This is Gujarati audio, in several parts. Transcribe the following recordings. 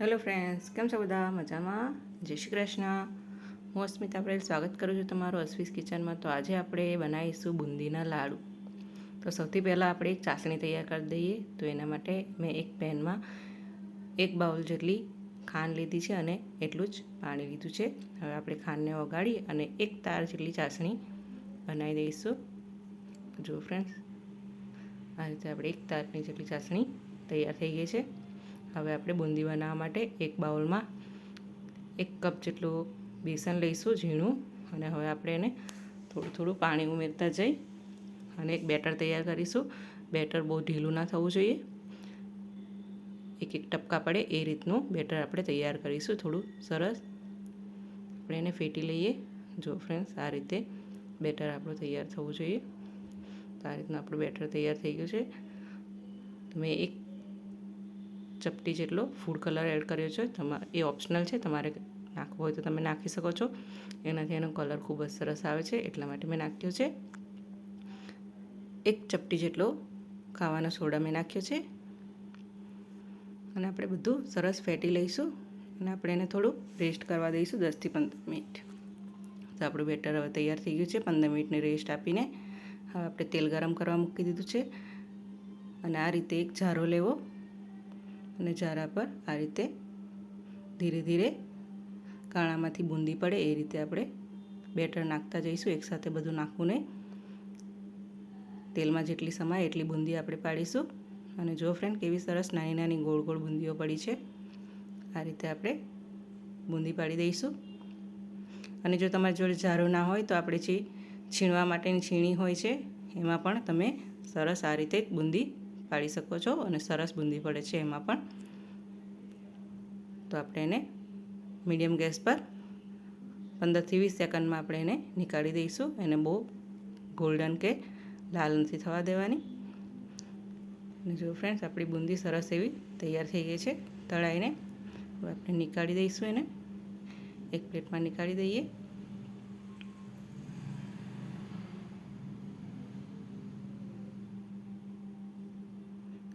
હેલો ફ્રેન્ડ્સ કેમ છો બધા? મજામાં? જય શ્રી કૃષ્ણ. હું અસ્મિતા પટેલ, સ્વાગત કરું છું તમારું અસ્વીસ કિચનમાં. તો આજે આપણે બનાવીશું બુંદીના લાડુ. તો સૌથી પહેલાં આપણે એક ચાસણી તૈયાર કરી દઈએ. તો એના માટે મેં એક પેનમાં એક બાઉલ જેટલી ખાંડ લીધી છે અને એટલું જ પાણી લીધું છે. હવે આપણે ખાંડને ઓગાળી અને એક તાર જેટલી ચાસણી બનાવી દઈશું. જુઓ ફ્રેન્ડ્સ આ રીતે આપણે એક તારની જેટલી ચાસણી તૈયાર થઈ ગઈ છે. હવે આપણે બુંદી બનાવવા માટે એક બાઉલમાં એક કપ જેટલું બેસન લઈશું ઝીણું અને હવે આપણે એને થોડું થોડું પાણી ઉમેરતા જઈ અને એક બેટર તૈયાર કરીશું. બેટર બહુ ઢીલું ના થવું જોઈએ. એક એક ટપકા પડે એ રીતનું બેટર આપણે તૈયાર કરીશું થોડું સરસ. આપણે એને ફેટી લઈએ. જો ફ્રેન્ડ્સ, આ રીતે બેટર આપણું તૈયાર થવું જોઈએ. તો આ રીતનું આપણું બેટર તૈયાર થઈ ગયું છે. તમે એક ચપટી જેટલો ફૂડ કલર એડ કર્યો છે. તમારે એ ઓપ્શનલ છે. તમારે નાખવો હોય તો તમે નાખી શકો છો. એનાથી એનો કલર ખૂબ જ સરસ આવે છે. એટલા માટે મેં નાખ્યો છે. એક ચપટી જેટલો ખાવાનો સોડા મેં નાખ્યો છે. અને આપણે બધું સરસ ફેટી લઈશું અને આપણે એને થોડું રેસ્ટ કરવા દઈશું દસથી પંદર મિનિટ. તો આપણું બેટર હવે તૈયાર થઈ ગયું છે. પંદર મિનિટની રેસ્ટ આપીને હવે આપણે તેલ ગરમ કરવા મૂકી દીધું છે. અને આ રીતે એક જારો લેવો. અને જારા પર આ રીતે ધીરે ધીરે કાણામાંથી બુંદી પડે, એ રીતે આપણે બેટર નાખતા જઈશું. એકસાથે બધું નાખવું નહીં તેલમાં જેટલી સમાય એટલી બુંદી આપણે પાડીશું. અને જો ફ્રેન્ડ કેવી સરસ નાની નાની ગોળ ગોળ બુંદીઓ પડી છે, આ રીતે આપણે બુંદી પાડી દઈશું. અને જો તમારી જોડે જારો ના હોય તો આપણે જે છીણવા માટેની છીણી હોય છે, એમાં પણ તમે સરસ આ રીતે બુંદી પાડી શકો છો અને સરસ બુંદી પડે છે એમાં પણ. તો આપણે એને મીડિયમ ગેસ પર પંદરથી વીસ સેકન્ડમાં આપણે એને નીકાળી દઈશું. એને બહુ ગોલ્ડન કે લાલ નથી થવા દેવાની. અને જો ફ્રેન્ડ્સ આપણી બુંદી સરસ એવી તૈયાર થઈ ગઈ છે. તળાઈને આપણે નીકાળી દઈશું એને. એક પ્લેટમાં નીકાળી દઈએ.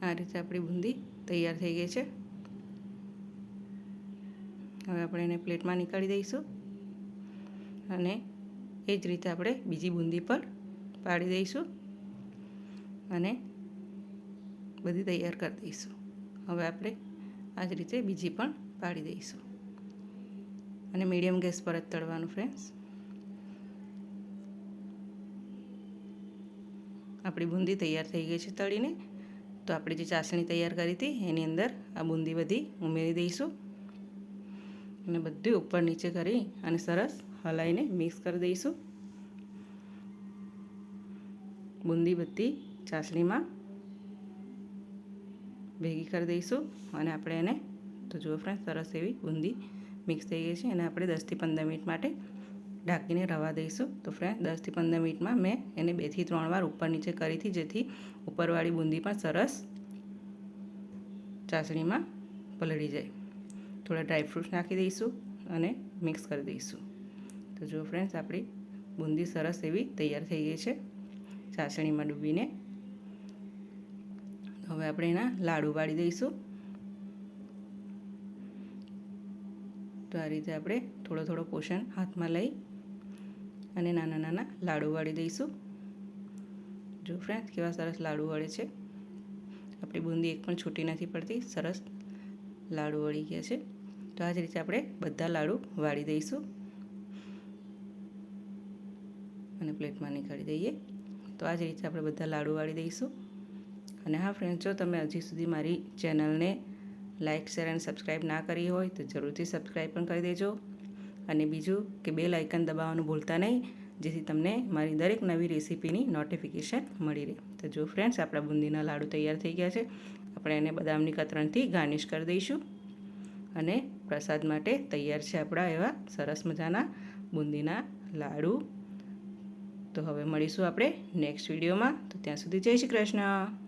આ રીતે આપણી બુંદી તૈયાર થઈ ગઈ છે. હવે આપણે એને પ્લેટમાં નીકાળી દઈશું અને એ જ રીતે આપણે બીજી બુંદી પર પાડી દઈશું અને બધી તૈયાર કરી દઈશું. હવે આપણે આ જ રીતે બીજી પણ પાડી દઈશું. અને મીડિયમ ગેસ પર જ તળવાનું ફ્રેન્ડ્સ આપણી બુંદી તૈયાર થઈ ગઈ છે તળીને. તો આપણે જે ચાસણી તૈયાર કરી હતી, એની અંદર આ બુંદી બધી ઉમેરી દઈશું. અને બધું ઉપર નીચે કરી અને સરસ હલાઈને મિક્સ કરી દઈશું. બુંદી બધી ચાસણીમાં ભેગી કરી દઈશું અને આપણે એને, તો જુઓ ફ્રેન્ડ સરસ એવી બુંદી મિક્સ થઈ ગઈ છે. અને આપણે દસથી પંદર મિનિટ માટે ઢાંકીને રવા દઈશું. તો ફ્રેન્ડ દસથી પંદર મિનિટમાં મેં એને બેથી ત્રણ વાર ઉપર નીચે કરી હતી, જેથી ઉપરવાળી બુંદી પણ સરસ ચાસણીમાં પલળી જાય. થોડા ડ્રાયફ્રૂટ્સ નાખી દઈશું અને મિક્સ કરી દઈશું. તો જુઓ ફ્રેન્ડ્સ આપણી બુંદી સરસ એવી તૈયાર થઈ ગઈ છે ચાસણીમાં ડૂબીને. હવે આપણે એના લાડુ વાળી દઈશું. તો આ રીતે આપણે થોડો થોડો પોષણ હાથમાં લઈ અને નાના નાના લાડુ વાળી દઈશું. જો ફ્રેન્ડ કેવા સરસ લાડુ વળે છે. આપણી બુંદી એક પણ છૂટી નથી પડતી, સરસ લાડુ વળી ગયા છે. તો આ જ રીતે આપણે બધા લાડુ વાળી દઈશું. અને પ્લેટમાં નીકાળી દઈએ. તો આ જ રીતે આપણે બધા લાડુ વાળી દઈશું. અને હા ફ્રેન્ડ જો તમે હજી સુધી મારી ચેનલને લાઇક શેર અને સબસ્ક્રાઈબ ના કરી હોય તો જરૂરથી સબસ્ક્રાઈબ પણ કરી દેજો. અને બીજું કે બે લાઇકન દબાવવાનું ભૂલતા નહીં, જેથી તમને મારી દરેક નવી રેસીપીની નોટિફિકેશન મળી રહે. તો જો ફ્રેન્ડ્સ આપણા બુંદીના લાડુ તૈયાર થઈ ગયા છે, આપણે એને બદામની કતરણથી ગાર્નિશ કરી દઈશું. અને પ્રસાદ માટે તૈયાર છે આપણા એવા સરસ મજાના બુંદીના લાડુ. તો હવે મળીશું આપણે નેક્સ્ટ વિડીયોમાં તો ત્યાં સુધી જય શ્રી કૃષ્ણ.